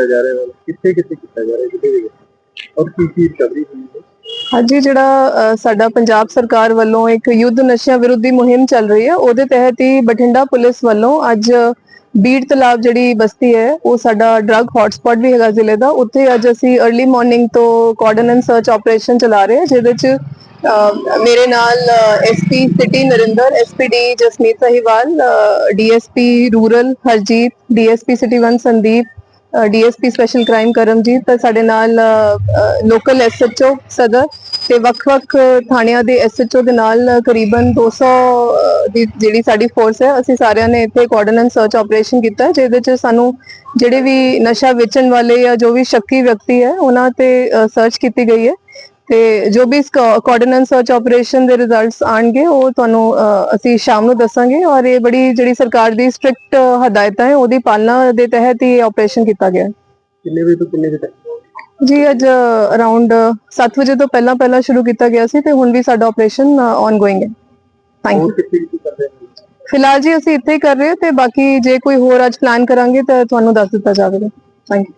ਕੀਤਾ ਜਾ ਰਿਹਾ ਹੈ? ਕਿੱਥੇ ਕਿੱਥੇ ਕੀਤਾ ਜਾ ਰਿਹਾ ਹੈ? ਕਿਤੇ ਵੀ ਔਰ ਕੀ ਕੀ ਰਿਕਵਰੀ ਹੋਈ ਹੈ? ਅੱਜ ਜਿਹੜਾ ਸਾਡਾ ਪੰਜਾਬ ਸਰਕਾਰ ਵੱਲੋਂ ਇੱਕ ਯੁੱਧ ਨਸ਼ਿਆਂ ਵਿਰੁੱਧੀ ਮੁਹਿੰਮ ਚੱਲ ਰਹੀ ਹੈ, ਉਹਦੇ ਤਹਿਤ ਹੀ ਬਠਿੰਡਾ ਪੁਲਿਸ ਵੱਲੋਂ ਅੱਜ ਬੀੜ ਤਲਾਬ ਜਿਹੜੀ ਬਸਤੀ ਹੈ, ਉਹ ਸਾਡਾ ਡਰੱਗ ਹੌਟਸਪੌਟ ਵੀ ਹੈਗਾ ਜ਼ਿਲ੍ਹੇ ਦਾ, ਉੱਥੇ ਅੱਜ ਅਸੀਂ अर्ਲੀ ਮਾਰਨਿੰਗ ਤੋਂ ਕਾਰਡਨ ਸਰਚ ਆਪਰੇਸ਼ਨ ਚਲਾ ਰਹੇ ਹਾਂ, ਜਿਹਦੇ ਚ ਮੇਰੇ ਨਾਲ SP city Narinder SPD Jasmeet Sahiwal DSP rural Harjeet DSP city 1 Sandeep DSP special crime Karamjit ਤੇ ਸਾਡੇ ਨਾਲ ਲੋਕਲ ਐਸਐਚਓ ਸਦਰ ਤੇ ਵੱਖ-ਵੱਖ ਥਾਣਿਆਂ ਦੇ ਐਸਐਚਓ ਦੇ ਨਾਲ ਕਰੀਬਨ 200 ਅਹ, ਦੀ ਜਿਹੜੀ ਸਾਡੀ ਫੋਰਸ ਹੈ ਅਸੀਂ ਸਾਰਿਆਂ ਨੇ ਇੱਥੇ ਕੋਆਰਡੀਨੇਟ ਸਰਚ ਆਪਰੇਸ਼ਨ ਕੀਤਾ ਜਿਹਦੇ ਚ ਸਾਨੂੰ ਜਿਹੜੇ ਵੀ ਨਸ਼ਾ ਵੇਚਣ ਵਾਲੇ ਜਾਂ ਜੋ ਵੀ ਸ਼ੱਕੀ ਵਿਅਕਤੀ ਹੈ ਉਹਨਾਂ ਤੇ ਸਰਚ ਕੀਤੀ ਗਈ ਹੈ। ਤੇ ਜੋ ਵੀ ਇਸ ਕੋਆਰਡੀਨੇਟ ਸਰਚ ਆਪਰੇਸ਼ਨ ਦੇ ਰਿਜ਼ਲਟਸ ਆਣਗੇ ਉਹ ਤੁਹਾਨੂੰ ਅਸੀਂ ਸ਼ਾਮ ਨੂੰ ਦੱਸਾਂਗੇ ਔਰ ਇਹ ਬੜੀ ਜਿਹੜੀ ਸਰਕਾਰ ਦੀ ਸਟ੍ਰਿਕਟ ਹਦਾਇਤਾਂ ਹੈ ਉਹਦੀ ਪਾਲਣਾ ਦੇ ਤਹਿਤ ਹੀ ਆਪਰੇਸ਼ਨ ਕੀਤਾ ਗਿਆ। ਕਿੰਨੇ ਵਜੇ ਤੋਂ ਕਿੰਨੇ ਵਜੇ ਤੱਕ? ਜੀ ਅੱਜ ਅਰਾਊਂਡ 7 ਵਜੇ ਤੋਂ ਪਹਿਲਾਂ ਪਹਿਲਾਂ ਸ਼ੁਰੂ ਕੀਤਾ ਗਿਆ ਸੀ ਤੇ ਹੁਣ ਵੀ ਸਾਡਾ ਆਪਰੇਸ਼ਨ ਆਨਗੋਇੰਗ ਹੈ। ਥੈਂਕ ਯੂ ਫਿਲਹਾਲ ਜੀ ਅਸੀਂ ਇੱਥੇ ਹੀ ਕਰ ਰਹੇ ਹਾਂ ਤੇ ਬਾਕੀ ਜੇ ਕੋਈ ਹੋਰ ਅੱਜ ਪਲਾਨ ਕਰਾਂਗੇ ਤਾਂ ਤੁਹਾਨੂੰ ਦੱਸ ਦਿੱਤਾ ਜਾਵੇਗਾ। Thank you